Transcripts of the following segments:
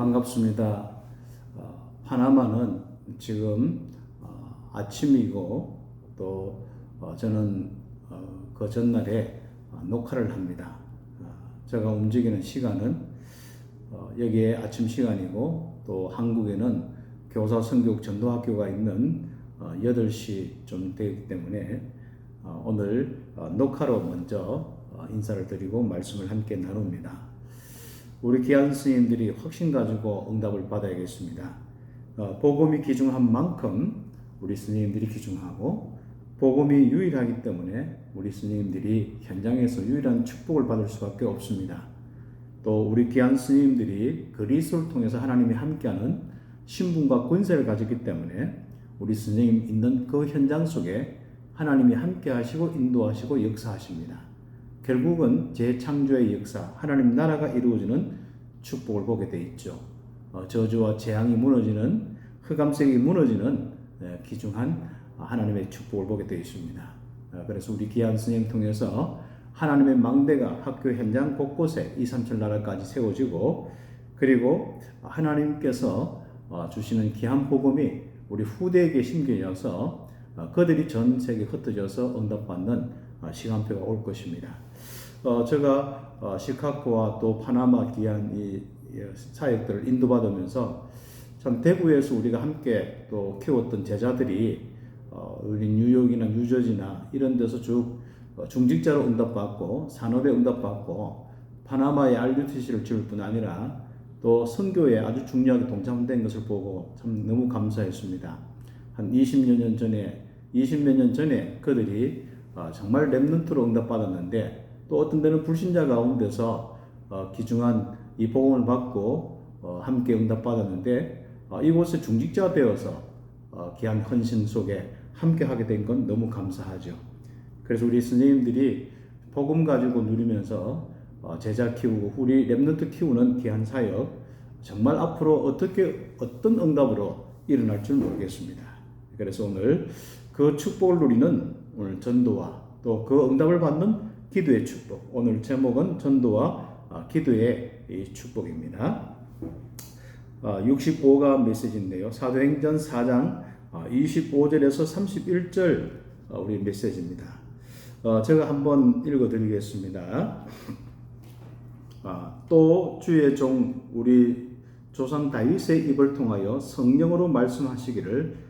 반갑습니다. 어, 파나마는 지금 어, 아침이고 또 어, 저는 어, 그 전날에 어, 녹화를 합니다. 어, 제가 움직이는 시간은 어, 여기에 아침 시간이고 또 한국에는 교사 성교육 전도학교가 있는 어, 8시쯤 되기 때문에 어, 오늘 어, 녹화로 먼저 어, 인사를 드리고 말씀을 함께 나눕니다. 우리 귀한 스님들이 확신 가지고 응답을 받아야겠습니다. 어, 복음이 귀중한 만큼 우리 스님들이 귀중하고 복음이 유일하기 때문에 우리 스님들이 현장에서 유일한 축복을 받을 수밖에 없습니다. 또 우리 귀한 스님들이 그리스도를 통해서 하나님이 함께하는 신분과 권세를 가졌기 때문에 우리 스님 있는 그 현장 속에 하나님이 함께하시고 인도하시고 역사하십니다. 결국은 재창조의 역사, 하나님 나라가 이루어지는 축복을 보게 돼 있죠. 어, 저주와 재앙이 무너지는 흑암색이 무너지는 예, 귀중한 하나님의 축복을 보게 되어 있습니다. 어, 그래서 우리 귀한 스님 통해서 하나님의 망대가 학교 현장 곳곳에 이삼천 나라까지 세워지고 그리고 하나님께서 어, 주시는 귀한 복음이 우리 후대에게 심겨져서 어, 그들이 전 세계 흩어져서 응답받는 어, 시간표가 올 것입니다. 어, 제가 어, 시카고와 또 파나마 귀한 이이 사역들을 인도받으면서 참 대구에서 우리가 함께 또 키웠던 제자들이 어, 우리 뉴욕이나 뉴저지나 이런 데서 쭉 어, 중직자로 응답받고 산업에 응답받고 파나마의 RUTC를 지을 뿐 아니라 또 선교에 아주 중요하게 동참된 것을 보고 참 너무 감사했습니다. 한 20여 년 전에 20몇 년 전에 그들이 어, 정말 렘넌트로 응답받았는데 또 어떤 데는 불신자 가운데서 어, 귀중한 이 복음을 받고 어, 함께 응답받았는데 어, 이곳에 중직자 되어서 어, 귀한 헌신 속에 함께 하게 된 건 너무 감사하죠. 그래서 우리 스님들이 복음 가지고 누리면서 어, 제자 키우고 우리 렘넌트 키우는 귀한 사역 정말 앞으로 어떻게 어떤 응답으로 일어날 줄 모르겠습니다. 그래서 오늘 그 축복을 누리는 오늘 전도와 또 그 응답을 받는 기도의 축복. 오늘 제목은 전도와 어, 기도의 이 축복입니다. 65가 메시지인데요. 사도행전 4장 25절에서 31절 어, 우리 메시지입니다. 어, 제가 한번 읽어드리겠습니다. 아, 또 주의 종 우리 조상 다윗의 입을 통하여 성령으로 말씀하시기를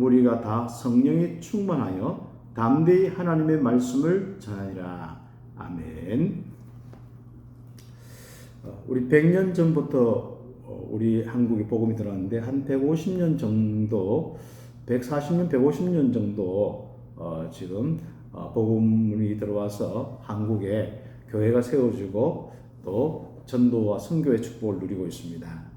무리가 다 성령이 충만하여 담대히 하나님의 말씀을 전하니라. 아멘. 어, 우리 100년 전부터 어, 우리 한국에 복음이 들어왔는데 한 150년 정도, 140년, 150년 정도 어, 지금 복음이 들어와서 한국에 교회가 세워지고 또 전도와 선교의 축복을 누리고 있습니다.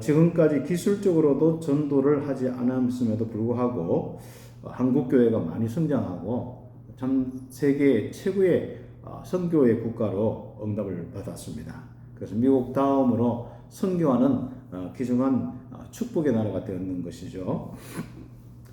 지금까지 기술적으로도 전도를 하지 않았음에도 불구하고 한국 교회가 많이 성장하고 전 세계 최고의 선교의 국가로 응답을 받았습니다. 그래서 미국 다음으로 선교하는 귀중한 축복의 나라가 되었는 것이죠.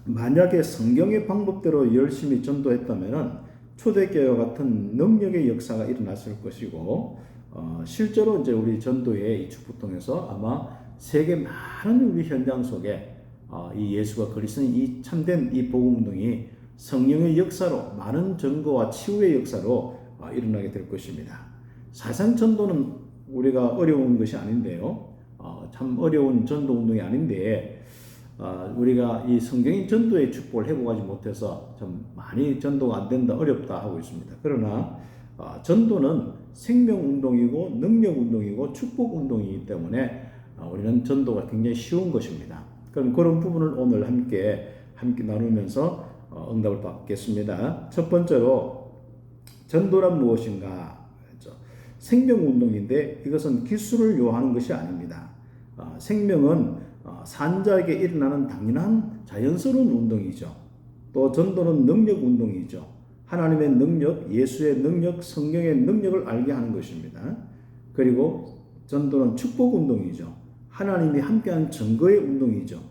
만약에 성경의 방법대로 열심히 전도했다면 초대교회 같은 능력의 역사가 일어났을 것이고 어, 실제로 이제 우리 전도의 이 축복 통해서 아마 세계 많은 우리 현장 속에 어, 이 예수가 그리스도인 이 참된 이 복음 운동이 성령의 역사로 많은 증거와 치유의 역사로 어, 일어나게 될 것입니다. 사상 전도는 우리가 어려운 것이 아닌데요. 어, 참 어려운 전도 운동이 아닌데 어, 우리가 이 성경인 전도의 축복을 회복하지 못해서 좀 많이 전도가 안 된다 어렵다 하고 있습니다. 그러나 어, 전도는 생명 운동이고 능력 운동이고 축복 운동이기 때문에 어, 우리는 전도가 굉장히 쉬운 것입니다. 그럼 그런 부분을 오늘 함께 함께 나누면서 어, 응답을 받겠습니다. 첫 번째로 전도란 무엇인가? 그렇죠. 생명 운동인데 이것은 기술을 요하는 것이 아닙니다. 어, 생명은 어, 산자에게 일어나는 당연한 자연스러운 운동이죠. 또 전도는 능력 운동이죠. 하나님의 능력, 예수의 능력, 성경의 능력을 알게 하는 것입니다. 그리고 전도는 축복 운동이죠. 하나님이 함께한 증거의 운동이죠.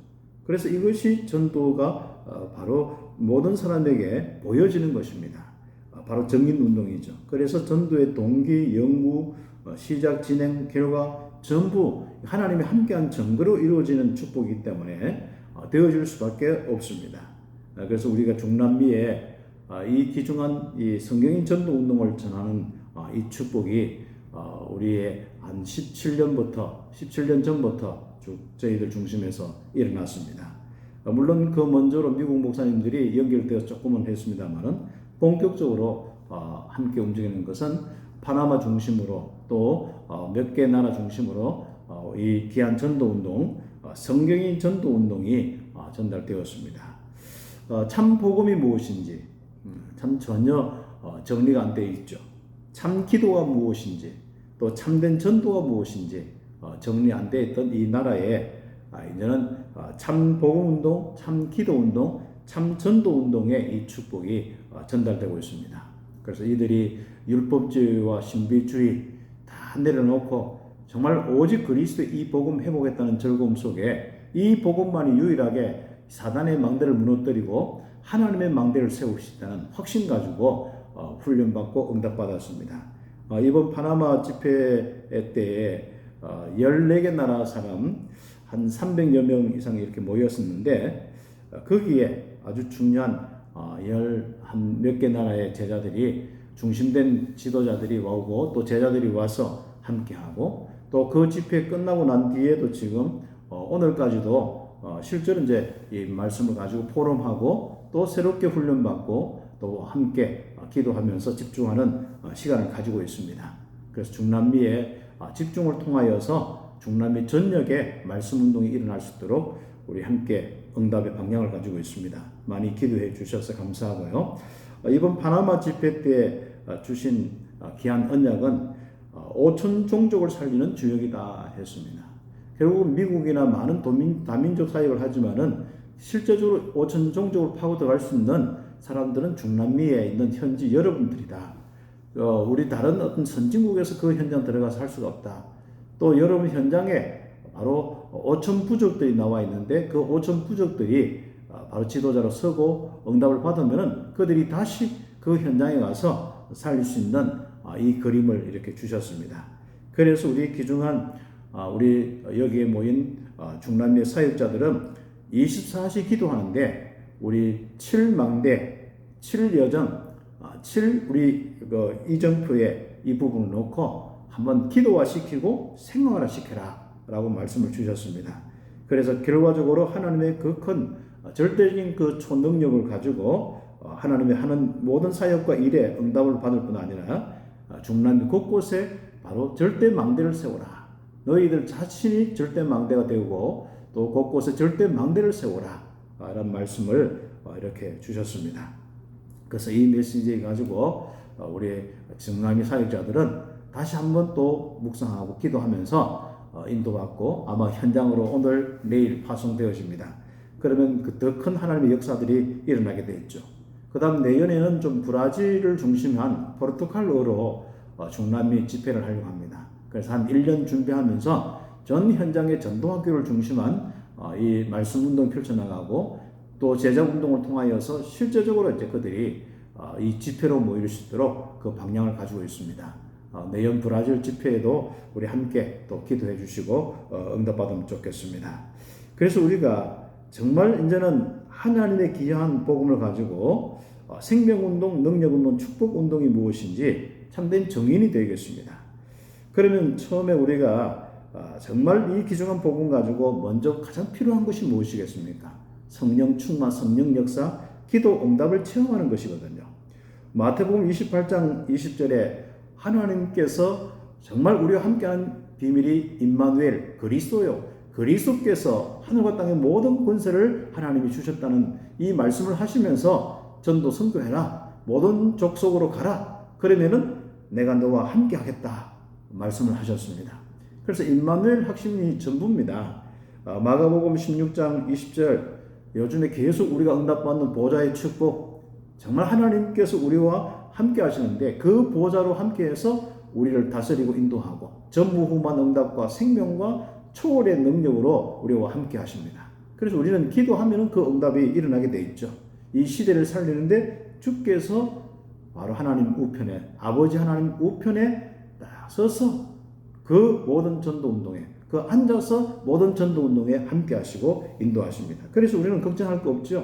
그래서 이것이 전도가 어, 바로 모든 사람에게 보여지는 것입니다. 어, 바로 정인 운동이죠. 그래서 전도의 동기, 연구, 어, 시작, 진행, 결과 전부 하나님이 함께한 증거로 이루어지는 축복이기 때문에 되어질 수밖에 없습니다. 그래서 우리가 중남미에 이 귀중한 이 성경인 전도 운동을 전하는 이 축복이 우리의 한 17년부터 17년 전부터 쭉 저희들 중심에서 일어났습니다. 물론 그 먼저로 미국 목사님들이 연결되어 조금은 했습니다만은 본격적으로 함께 움직이는 것은 파나마 중심으로 또 몇 개 나라 중심으로 이 귀한 전도 운동, 성경인 전도 운동이 전달되었습니다. 어, 참 복음이 무엇인지 음, 참 전혀 정리가 안 되어 있죠. 참 기도가 무엇인지 또 참된 전도가 무엇인지 어, 정리 안 되어 있던 이 나라에 아, 이제는 어, 참 복음 운동, 참 기도 운동, 참 전도 운동의 이 축복이 어, 전달되고 있습니다. 그래서 이들이 율법주의와 신비주의 다 내려놓고 정말 오직 그리스도의 이 복음 회복했다는 즐거움 속에 이 복음만이 유일하게 사단의 망대를 무너뜨리고 하나님의 망대를 있다는 확신 가지고 훈련받고 응답받았습니다. 이번 파나마 집회 때에 14개 나라 사람 한 300여 명 이상이 이렇게 모였었는데 어, 거기에 아주 중요한 어, 열한 몇 개 나라의 제자들이 중심된 지도자들이 오고 또 제자들이 와서 함께하고 또 그 집회 끝나고 난 뒤에도 지금 어, 오늘까지도 실제로 이제 이 말씀을 가지고 포럼하고 또 새롭게 훈련받고 또 함께 기도하면서 집중하는 시간을 가지고 있습니다. 그래서 중남미에 집중을 통하여서 중남미 전역에 말씀 운동이 일어날 수 있도록 우리 함께 응답의 방향을 가지고 있습니다. 많이 기도해 주셔서 감사하고요. 어, 이번 파나마 집회 때 어, 주신 어, 귀한 언약은 5천 종족을 살리는 주역이다 했습니다. 결국 미국이나 많은 도민, 다민족 사역을 하지만은 실제적으로 5천 종족을 파고 들어갈 수 있는 사람들은 중남미에 있는 현지 여러분들이다. 우리 다른 어떤 선진국에서 그 현장 들어가서 할 수가 없다. 또 여러분 현장에 바로 5천 부족들이 나와 있는데 그 5천 부족들이 아, 바로 지도자로 서고 응답을 받으면 그들이 다시 그 현장에 가서 살릴 수 있는 아, 이 그림을 이렇게 주셨습니다. 그래서 우리 귀중한 아, 우리 여기에 모인 중남미 사역자들은 24시 기도하는데 우리 7망대, 7여정, 7 우리 그 이정표에 이 부분을 놓고 한번 기도화 시키고 생활화 시켜라 라고 말씀을 주셨습니다. 그래서 결과적으로 하나님의 그 큰 절대적인 그 초능력을 가지고 어, 하나님의 하는 모든 사역과 일에 응답을 받을 뿐 아니라 어, 중남미 곳곳에 바로 절대 망대를 세워라. 너희들 자신이 절대 망대가 되고 또 곳곳에 절대 망대를 세워라. 라는 말씀을 어, 이렇게 주셨습니다. 그래서 이 메시지 가지고 우리 중남미 사역자들은 다시 한번 또 묵상하고 기도하면서 어, 인도받고 아마 현장으로 오늘 내일 파송되어집니다. 그러면 그 더 큰 하나님의 역사들이 일어나게 되겠죠. 그 다음 내년에는 좀 브라질을 중심한 포르투갈어로 어, 중남미 집회를 하려고 합니다. 그래서 한 1년 준비하면서 전 현장의 전도학교를 중심한 어, 이 말씀 운동 펼쳐나가고 또 제자 운동을 통하여서 실제적으로 이제 그들이 이 집회로 모일 수 있도록 그 방향을 가지고 있습니다. 어, 내년 브라질 집회에도 우리 함께 또 기도해 주시고 어, 응답받으면 좋겠습니다. 그래서 우리가 정말 이제는 하나님의 귀한 복음을 가지고 어, 생명운동, 능력운동, 축복운동이 무엇인지 참된 정인이 되겠습니다. 그러면 처음에 우리가 아, 정말 이 귀중한 복음 가지고 먼저 가장 필요한 것이 무엇이겠습니까? 성령 충만, 성령 역사, 기도 응답을 체험하는 것이거든요. 마태복음 28장 20절에 하나님께서 정말 우리와 함께하는 비밀이 임마누엘 그리스도요. 그리스도께서 하늘과 땅의 모든 권세를 하나님이 주셨다는 이 말씀을 하시면서 전도 선교해라. 모든 족속으로 가라. 그러면은 내가 너와 함께 하겠다. 말씀을 하셨습니다. 그래서 임마누엘 핵심이 전부입니다. 어, 마가복음 16장 20절 요즘에 계속 우리가 응답받는 보좌의 축복 정말 하나님께서 우리와 함께 하시는데 그 보좌로 함께해서 우리를 다스리고 인도하고 전무후무한 응답과 생명과 초월의 능력으로 우리와 함께 하십니다. 그래서 우리는 기도하면 그 응답이 일어나게 돼 있죠. 이 시대를 살리는데 주께서 바로 하나님 우편에 아버지 하나님 우편에 딱 서서 그 모든 전도 운동에 그 앉아서 모든 전도 운동에 함께 하시고 인도하십니다. 그래서 우리는 걱정할 거 없죠.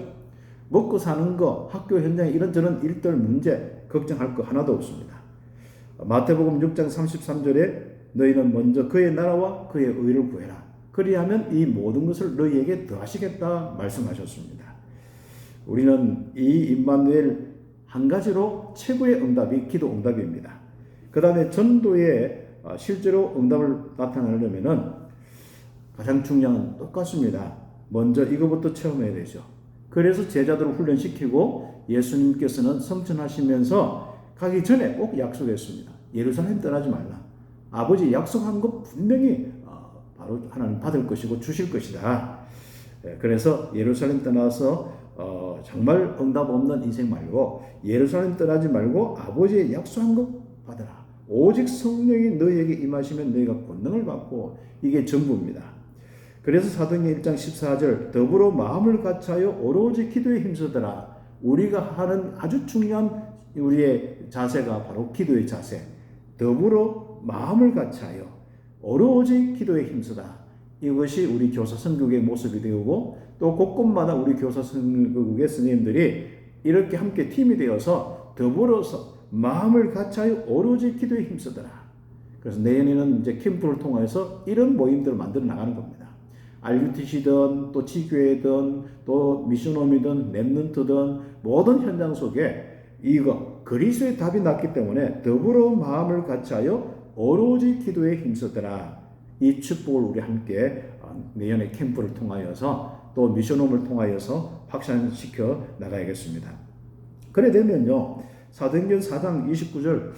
먹고 사는 거, 학교 현장에 이런저런 일들 문제 걱정할 거 하나도 없습니다. 마태복음 6장 33절에 너희는 먼저 그의 나라와 그의 의를 구해라. 그리하면 이 모든 것을 너희에게 더하시겠다 말씀하셨습니다. 우리는 이 임마누엘 한 가지로 최고의 응답이 기도 응답입니다. 그 다음에 전도에 어, 실제로 응답을 나타내려면은 가장 중요한 건 똑같습니다. 먼저 이거부터 체험해야 되죠. 그래서 제자들을 훈련시키고 예수님께서는 성천하시면서 가기 전에 꼭 약속했습니다. 예루살렘 떠나지 말라. 아버지 약속한 것 분명히 어, 바로 하나님 받을 것이고 주실 것이다. 예, 그래서 예루살렘 떠나서 어, 정말 응답 없는 인생 말고 예루살렘 떠나지 말고 아버지의 약속한 것 받으라. 오직 성령이 너희에게 임하시면 너희가 권능을 받고 이게 전부입니다. 그래서 사도행전 1장 14절 더불어 마음을 같이하여 오로지 기도에 힘쓰더라. 우리가 하는 아주 중요한 우리의 자세가 바로 기도의 자세. 더불어 마음을 같이하여 오로지 기도에 힘쓰다. 이것이 우리 교사 선교의 모습이 되고 또 곳곳마다 우리 교사 선교의 스님들이 이렇게 함께 팀이 되어서 더불어서 마음을 같이하여 오로지 기도에 힘쓰더라. 그래서 내년에는 이제 캠프를 통해서 이런 모임들을 만들어 나가는 겁니다. RUTC든 또 지교회든 또 미션홈이든 랩런트든 모든 현장 속에 이거 그리스도의 답이 났기 때문에 더불어 마음을 같이하여 오로지 기도에 힘쓰더라. 이 축복을 우리 함께 어, 내년에 캠프를 통하여서 또 미션홈을 통하여서 확산시켜 나가야겠습니다. 그래 되면요. 사도행전 4장 29절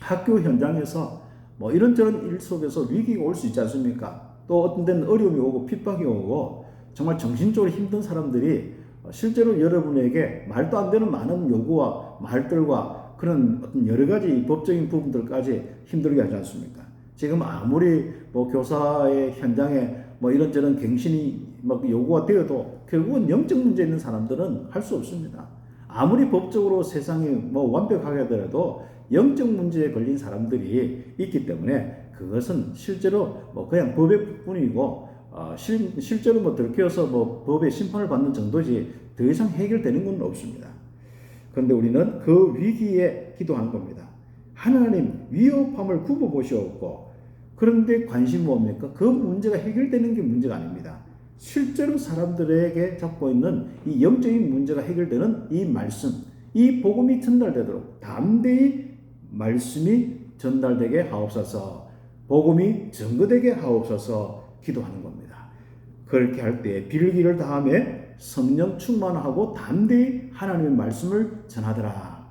학교 현장에서 뭐 이런저런 일 속에서 위기가 올 수 있지 않습니까? 또 어떤 데는 어려움이 오고 핍박이 오고 정말 정신적으로 힘든 사람들이 실제로 여러분에게 말도 안 되는 많은 요구와 말들과 그런 어떤 여러 가지 법적인 부분들까지 힘들게 하지 않습니까? 지금 아무리 뭐 교사의 현장에 뭐 이런저런 갱신이 막 요구가 되어도 결국은 영적 문제 있는 사람들은 할 수 없습니다. 아무리 법적으로 세상이 뭐 완벽하게 하더라도 영적 문제에 걸린 사람들이 있기 때문에 그것은 실제로 뭐 그냥 법의 뿐이고 어, 실, 실제로 뭐 들켜서 뭐 법의 심판을 받는 정도지 더 이상 해결되는 건 없습니다. 그런데 우리는 그 위기에 기도하는 겁니다. 하나님 위협함을 굽어 보시옵고 그런데 관심 뭡니까? 그 문제가 해결되는 게 문제가 아닙니다. 실제로 사람들에게 잡고 있는 이 영적인 문제가 해결되는 이 말씀, 이 복음이 전달되도록 담대히 말씀이 전달되게 하옵소서, 복음이 증거되게 하옵소서 기도하는 겁니다. 그렇게 할 때 빌기를 다음에 성령 충만하고 담대히 하나님의 말씀을 전하더라.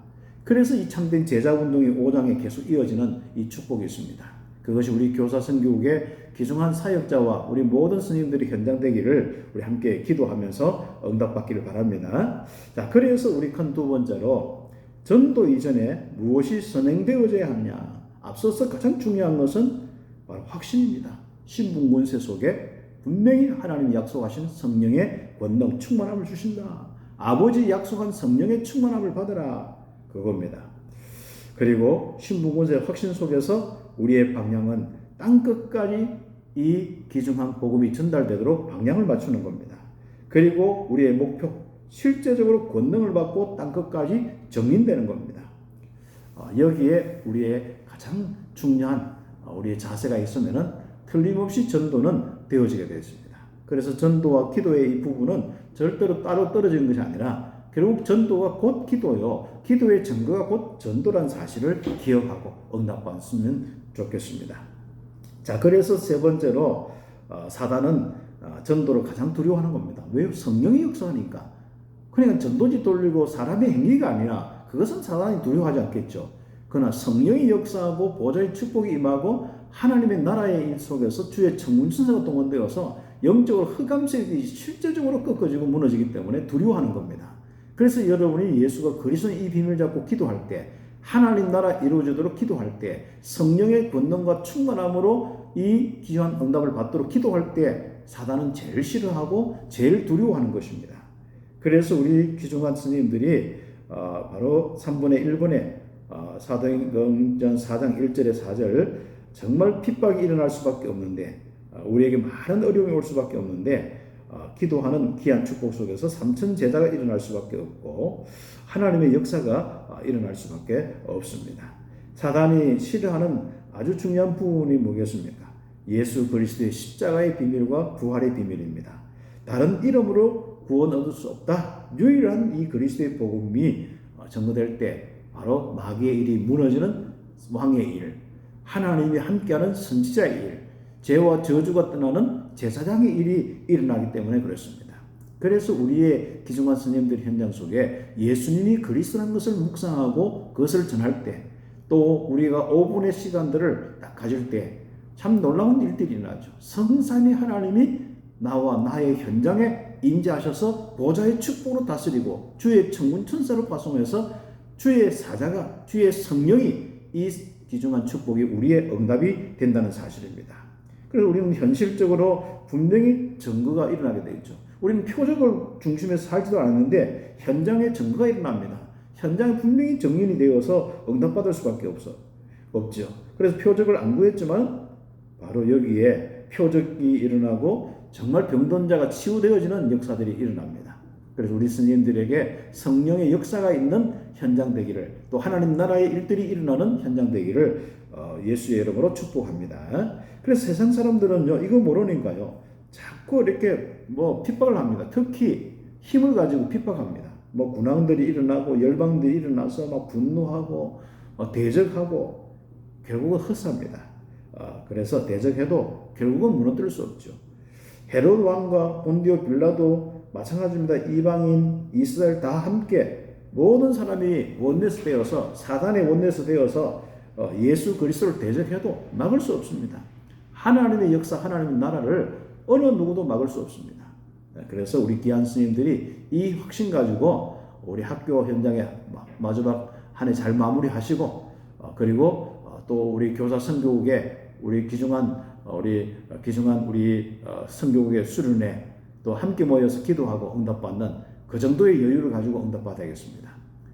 그래서 이 참된 제자 운동의 5장에 계속 이어지는 이 축복이 있습니다. 그것이 우리 교사 선교국의 귀중한 사역자와 우리 모든 스님들이 현장되기를 우리 함께 기도하면서 응답받기를 바랍니다. 자, 그래서 우리 큰 두 번째로 전도 이전에 무엇이 선행되어져야 하느냐. 앞서서 가장 중요한 것은 바로 확신입니다. 신분권세 속에 분명히 하나님이 약속하신 성령의 권능 충만함을 주신다. 아버지 약속한 성령의 충만함을 받으라. 그겁니다. 그리고 신분권세 확신 속에서 우리의 방향은 땅 끝까지 이 귀중한 복음이 전달되도록 방향을 맞추는 겁니다. 그리고 우리의 목표, 실제적으로 권능을 받고 땅 끝까지 정인되는 겁니다. 어, 여기에 우리의 가장 중요한 어, 우리의 자세가 있으면은 틀림없이 전도는 되어지게 되었습니다. 그래서 전도와 기도의 이 부분은 절대로 따로 떨어지는 것이 아니라 결국 전도가 곧 기도요. 기도의 증거가 곧 전도란 사실을 기억하고 응답받으면 좋겠습니다. 자, 그래서 세 번째로 어, 사단은 어, 전도를 가장 두려워하는 겁니다. 왜? 성령이 역사하니까. 그러니까 전도지 돌리고 사람의 행위가 아니라 그것은 사단이 두려워하지 않겠죠. 그러나 성령이 역사하고 보좌의 축복이 임하고 하나님의 나라의 일 속에서 주의 청문순서가 동원되어서 영적으로 흑암색이 실제적으로 꺾어지고 무너지기 때문에 두려워하는 겁니다. 그래서 여러분이 예수가 그리스도의 이 비밀 잡고 기도할 때 하나님 나라 이루어지도록 기도할 때 성령의 권능과 충만함으로 이 귀한 응답을 받도록 기도할 때 사단은 제일 싫어하고 제일 두려워하는 것입니다. 그래서 우리 귀중한 스님들이 어, 바로 3분의 1번에 어, 사도행전 4장 1절에 4절 정말 핍박이 일어날 수밖에 없는데 어, 우리에게 많은 어려움이 올 수밖에 없는데 어, 기도하는 귀한 축복 속에서 삼천 제자가 일어날 수밖에 없고 하나님의 역사가 어, 일어날 수밖에 없습니다. 사단이 싫어하는 아주 중요한 부분이 뭐겠습니까? 예수 그리스도의 십자가의 비밀과 부활의 비밀입니다. 다른 이름으로 구원 얻을 수 없다. 유일한 이 그리스도의 복음이 어, 전거될 때 바로 마귀의 일이 무너지는 왕의 일, 하나님이 함께하는 선지자의 일, 죄와 저주가 떠나는 제사장의 일이 일어나기 때문에 그렇습니다. 그래서 우리의 기중한 스님들 현장 속에 예수님이 그리스도라는 것을 묵상하고 그것을 전할 때, 또 우리가 5분의 시간들을 딱 가질 때 참 놀라운 일들이 일어나죠. 성삼위 하나님이 나와 나의 현장에 임재하셔서 보좌의 축복으로 다스리고 주의 천군 천사로 파송해서 주의 사자가 주의 성령이 이 귀중한 축복이 우리의 응답이 된다는 사실입니다. 그래서 우리는 현실적으로 분명히 증거가 일어나게 되죠. 우리는 표적을 중심에서 살지도 않았는데 현장에 증거가 일어납니다. 현장에 분명히 정인이 되어서 응답받을 수밖에 없어 없죠. 그래서 표적을 안 구했지만 바로 여기에 표적이 일어나고 정말 병든 자가 치유되어지는 역사들이 일어납니다. 그래서 우리 스님들에게 성령의 역사가 있는 현장 되기를 또 하나님 나라의 일들이 일어나는 현장 되기를 어, 예수의 이름으로 축복합니다. 그래서 세상 사람들은요 이거 모르니까요 자꾸 이렇게 뭐 핍박을 합니다. 특히 힘을 가지고 핍박합니다. 뭐 군왕들이 일어나고 열방들이 일어나서 막 분노하고 어, 대적하고 결국은 헛삽니다. 어, 그래서 대적해도 결국은 무너뜨릴 수 없죠. 헤롯 왕과 본디오 빌라도 마찬가지입니다. 이방인 이스라엘 다 함께 모든 사람이 원내스 되어서 사단의 원내스 되어서 어, 예수 그리스도를 대적해도 막을 수 없습니다. 하나님의 역사, 하나님의 나라를 어느 누구도 막을 수 없습니다. 네, 그래서 우리 귀한 스님들이 이 확신 가지고 우리 학교 현장에 마지막 한 해 잘 마무리하시고 어, 그리고 어, 또 우리 교사 선교국에 우리 귀중한 우리 귀중한 우리 선교국의 수련회 또 함께 모여서 기도하고 응답받는 그 정도의 여유를 가지고 응답받아야겠습니다.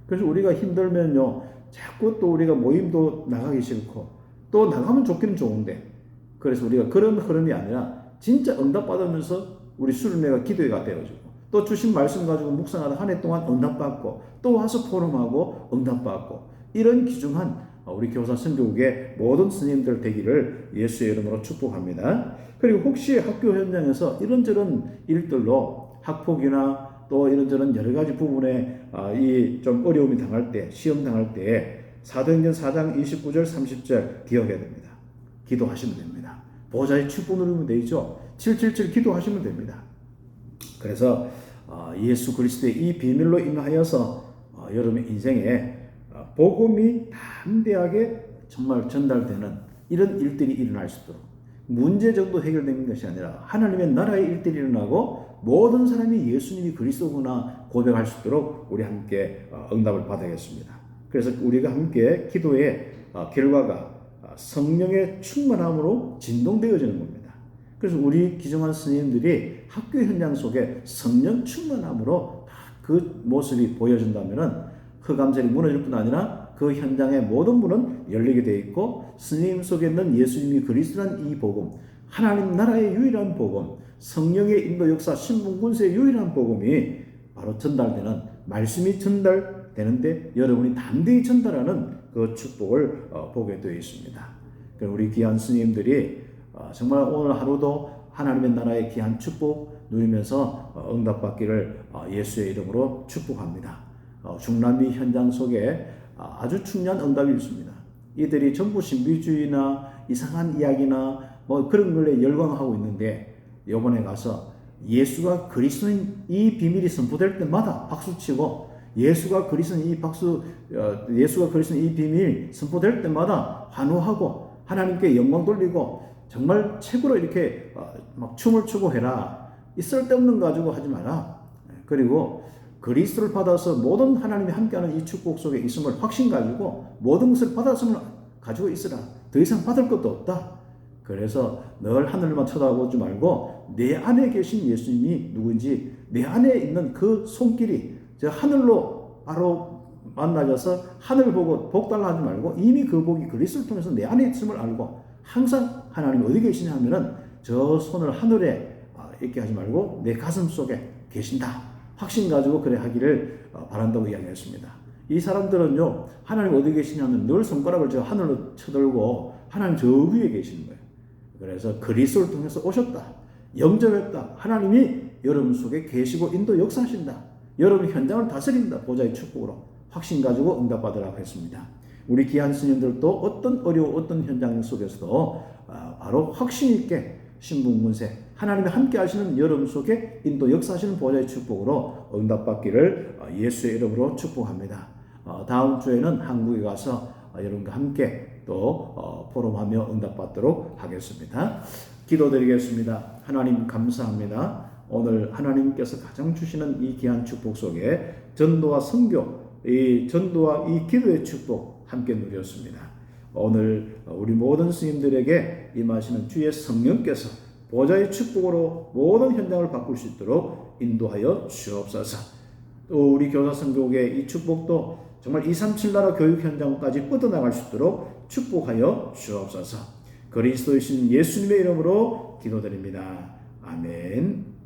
그래서 우리가 힘들면요, 자꾸 또 우리가 모임도 나가기 싫고, 또 나가면 좋기는 좋은데, 그래서 우리가 그런 흐름이 아니라 진짜 응답받으면서 우리 수련회가 기도회가 되어지고, 또 주신 말씀 가지고 묵상하다 한 해 동안 응답받고, 또 와서 포럼하고 응답받고, 이런 귀중한 우리 교사 선교국의 모든 스님들 되기를 예수의 이름으로 축복합니다. 그리고 혹시 학교 현장에서 이런저런 일들로 학폭이나 또 이런저런 여러 가지 부분에 이 좀 어려움이 당할 때, 시험 당할 때 사도행전 4장 29절 30절 기억해야 됩니다. 기도하시면 됩니다. 보좌의 축복 누르면 되죠. 777 기도하시면 됩니다. 그래서 예수 그리스도의 이 비밀로 인하여서 여러분의 인생에 복음이 담대하게 정말 전달되는 이런 일들이 일어날 수 있도록 문제 정도 해결되는 것이 아니라 하나님의 나라의 일들이 일어나고 모든 사람이 예수님이 그리스도구나 고백할 수 있도록 우리 함께 응답을 받아야겠습니다. 그래서 우리가 함께 기도의 결과가 성령의 충만함으로 진동되어지는 겁니다. 그래서 우리 기정한 스님들이 학교 현장 속에 성령 충만함으로 그 모습이 보여진다면은 흑암절이 무너질 뿐 아니라 그 현장의 모든 문은 열리게 되어 있고 스님 속에 있는 예수님이 그리스도란 이 복음, 하나님 나라의 유일한 복음, 성령의 인도 역사 신분 군세의 유일한 복음이 바로 전달되는 말씀이 전달되는데 여러분이 담대히 전달하는 그 축복을 어, 보게 되어 있습니다. 우리 귀한 스님들이 어, 정말 오늘 하루도 하나님의 나라의 귀한 축복 누리면서 어, 응답받기를 어, 예수의 이름으로 축복합니다. 어, 중남미 현장 속에 아, 아주 중요한 응답이 있습니다. 이들이 전부 신비주의나 이상한 이야기나 뭐 그런 걸에 열광하고 있는데 요번에 가서 예수가 그리스도인 이 비밀이 선포될 때마다 박수치고 예수가 그리스도인 이 박수 어, 예수가 그리스도인 이 비밀 선포될 때마다 환호하고 하나님께 영광 돌리고 정말 최고로 이렇게 어, 막 춤을 추고 해라. 이 쓸데없는 거 가지고 하지 마라. 그리고 그리스도를 받아서 모든 하나님이 함께하는 이 축복 속에 있음을 확신 가지고 모든 것을 받았음을 가지고 있으라. 더 이상 받을 것도 없다. 그래서 늘 하늘만 쳐다보지 말고 내 안에 계신 예수님이 누군지 내 안에 있는 그 손길이 저 하늘로 바로 만나져서 하늘 보고 복 달라 하지 말고 이미 그 복이 그리스도를 통해서 내 안에 있음을 알고 항상 하나님 어디 계시냐 하면은 저 손을 하늘에 아, 있게 하지 말고 내 가슴 속에 계신다. 확신 가지고 그래 하기를 어, 바란다고 이야기했습니다. 이 사람들은요, 하나님 어디 계시냐면 늘 손가락을 저 하늘로 쳐들고 하나님 저 위에 계시는 거예요. 그래서 그리스도를 통해서 오셨다. 영접했다. 하나님이 여러분 속에 계시고 인도 역사하신다. 여러분 현장을 다스린다. 보좌의 축복으로 확신 가지고 응답받으라고 했습니다. 우리 귀한 스님들도 어떤 어려운 어떤 현장 속에서도 아, 바로 확신 있게 신분문세 하나님이 함께 하시는 여러분 속에 인도 역사하시는 보좌의 축복으로 응답받기를 어, 예수의 이름으로 축복합니다. 어, 다음 주에는 한국에 가서 어, 여러분과 함께 또 포럼하며 응답받도록 하겠습니다. 기도드리겠습니다. 하나님 감사합니다. 오늘 하나님께서 가장 주시는 이 귀한 축복 속에 전도와 선교, 이 전도와 이 기도의 축복 함께 누렸습니다. 오늘 우리 모든 스님들에게 임하시는 주의 성령께서 보좌의 축복으로 모든 현장을 바꿀 수 있도록 인도하여 주옵소서. 또 우리 교사 성교의 이 축복도 정말 237 나라 교육 현장까지 뻗어나갈 수 있도록 축복하여 주옵소서. 그리스도이신 예수님의 이름으로 기도드립니다. 아멘.